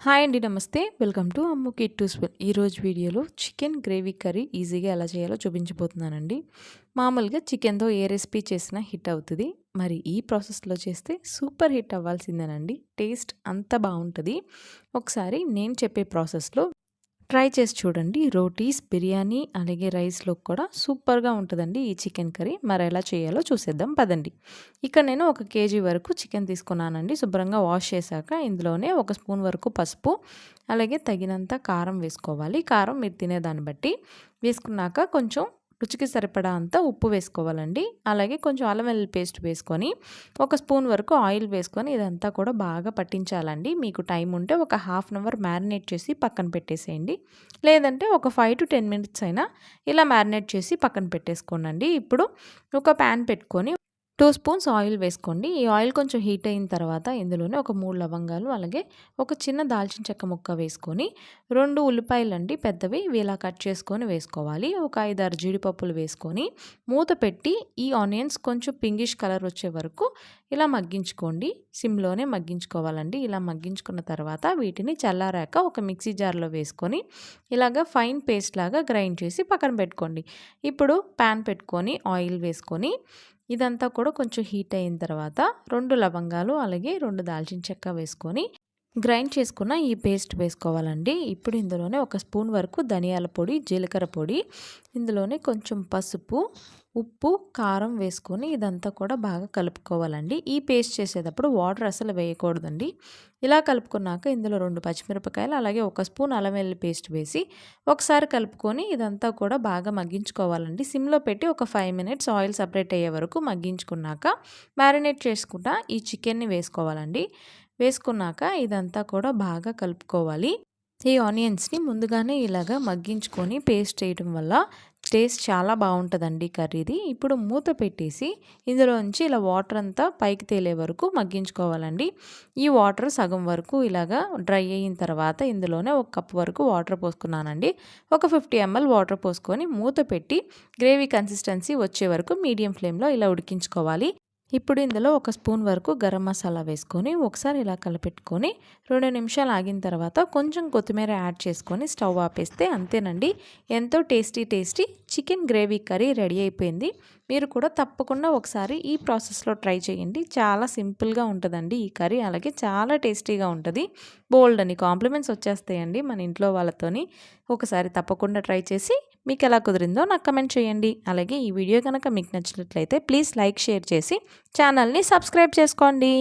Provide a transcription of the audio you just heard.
Hi అండి నమస్తే. Welcome to Ammu కిట్ టు స్పెల్ ఈరోజు వీడియోలో చికెన్ గ్రేవీ కర్రీ ఈజీగా ఎలా చేయాలో చూపించబోతున్నానండి. మామూలుగా చికెన్తో ఏ రెసిపీ చేసినా హిట్ అవుతుంది. మరి ఈ ప్రాసెస్లో చేస్తే సూపర్ హిట్ అవ్వాల్సిందేనండి. టేస్ట్ అంత బాగుంటుంది. ఒకసారి నేను చెప్పే ప్రాసెస్లో ట్రై చేసి చూడండి. రోటీస్ బిర్యానీ అలాగే రైస్లో కూడా సూపర్గా ఉంటుందండి ఈ చికెన్ కర్రీ. మరి ఎలా చేయాలో చూసేద్దాం. పదండి. ఇక్కడ నేను ఒక కేజీ వరకు చికెన్ తీసుకున్నానండి. శుభ్రంగా వాష్ చేశాక ఇందులోనే ఒక స్పూన్ వరకు పసుపు అలాగే తగినంత కారం వేసుకోవాలి. కారం మీరు తినేదాన్ని బట్టి వేసుకున్నాక కొంచెం రుచికి సరిపడా అంత ఉప్పు వేసుకోవాలండి. అలాగే కొంచెం అల్లం వెల్లుల్లి పేస్ట్ వేసుకొని ఒక స్పూన్ వరకు ఆయిల్ వేసుకొని ఇదంతా కూడా బాగా పట్టించాలండి. మీకు టైం ఉంటే ఒక హాఫ్ అన్ అవర్ మ్యారినేట్ చేసి పక్కన పెట్టేసేయండి. లేదంటే ఒక ఫైవ్ టు టెన్ మినిట్స్ అయినా ఇలా మ్యారినేట్ చేసి పక్కన పెట్టేసుకోనండి. ఇప్పుడు ఒక ప్యాన్ పెట్టుకొని టూ స్పూన్స్ ఆయిల్ వేసుకోండి. ఈ ఆయిల్ కొంచెం హీట్ అయిన తర్వాత ఇందులోనే ఒక మూడు లవంగాలు అలాగే ఒక చిన్న దాల్చిన చెక్క ముక్క వేసుకొని రెండు ఉల్లిపాయలు అండి పెద్దవి ఇలా కట్ చేసుకొని వేసుకోవాలి. ఒక ఐదారు జీడిపప్పులు వేసుకొని మూత పెట్టి ఈ ఆనియన్స్ కొంచెం పింగిష్ కలర్ వచ్చే వరకు ఇలా మగ్గించుకోండి. సిమ్లోనే మగ్గించుకోవాలండి. ఇలా మగ్గించుకున్న తర్వాత వీటిని చల్లారాక ఒక మిక్సీ జార్లో వేసుకొని ఇలాగ ఫైన్ పేస్ట్ లాగా గ్రైండ్ చేసి పక్కన పెట్టుకోండి. ఇప్పుడు ప్యాన్ పెట్టుకొని ఆయిల్ వేసుకొని ఇదంతా కూడా కొంచెం హీట్ అయిన తర్వాత రెండు లవంగాలు అలాగే రెండు దాల్చిన చెక్క వేసుకొని గ్రైండ్ చేసుకున్న ఈ పేస్ట్ వేసుకోవాలండి. ఇప్పుడు ఇందులోనే ఒక స్పూన్ వరకు ధనియాల పొడి జీలకర్ర పొడి ఇందులోనే కొంచెం పసుపు ఉప్పు కారం వేసుకొని ఇదంతా కూడా బాగా కలుపుకోవాలండి. ఈ పేస్ట్ చేసేటప్పుడు వాటర్ అసలు వేయకూడదండి. ఇలా కలుపుకున్నాక ఇందులో రెండు పచ్చిమిరపకాయలు అలాగే ఒక స్పూన్ అల్లం పేస్ట్ వేసి ఒకసారి కలుపుకొని ఇదంతా కూడా బాగా మగ్గించుకోవాలండి. సిమ్లో పెట్టి ఒక ఫైవ్ మినిట్స్ ఆయిల్ సపరేట్ అయ్యే వరకు మగ్గించుకున్నాక మ్యారినేట్ చేసుకుంటా ఈ చికెన్ని వేసుకోవాలండి. వేసుకున్నాక ఇదంతా కూడా బాగా కలుపుకోవాలి. ఈ ఆనియన్స్ని ముందుగానే ఇలాగా మగ్గించుకొని పేస్ట్ చేయడం వల్ల టేస్ట్ చాలా బాగుంటుందండి కర్రీది. ఇప్పుడు మూత పెట్టేసి ఇందులోంచి ఇలా వాటర్ అంతా పైకి తేలే వరకు మగ్గించుకోవాలండి. ఈ వాటర్ సగం వరకు ఇలాగా డ్రై అయిన తర్వాత ఇందులోనే ఒక కప్ వరకు వాటర్ పోసుకున్నానండి. ఒక ఫిఫ్టీ ఎంఎల్ వాటర్ పోసుకొని మూత పెట్టి గ్రేవీ కన్సిస్టెన్సీ వచ్చే వరకు మీడియం ఫ్లేమ్లో ఇలా ఉడికించుకోవాలి. ఇప్పుడు ఇందులో ఒక స్పూన్ వరకు గరం మసాలా వేసుకొని ఒకసారి ఇలా కలిపెట్టుకొని రెండు నిమిషాలు ఆగిన తర్వాత కొంచెం కొత్తిమీర యాడ్ చేసుకొని స్టవ్ ఆపేస్తే అంతేనండి. ఎంతో tasty tasty chicken gravy curry ready అయిపోయింది. మీరు కూడా తప్పకుండా ఒకసారి ఈ ప్రాసెస్లో ట్రై చేయండి. చాలా సింపుల్గా ఉంటుందండి ఈ కర్రీ. అలాగే చాలా టేస్టీగా ఉంటుంది. బోల్డ్ అని కాంప్లిమెంట్స్ వచ్చేస్తాయండి మన ఇంట్లో వాళ్ళతోని. ఒకసారి తప్పకుండా ట్రై చేసి మీకు ఎలా కుదిరిందో నాకు కమెంట్ చేయండి. అలాగే ఈ వీడియో కనుక మీకు నచ్చినట్లయితే ప్లీజ్ లైక్ షేర్ చేసి ఛానల్ని సబ్స్క్రైబ్ చేసుకోండి.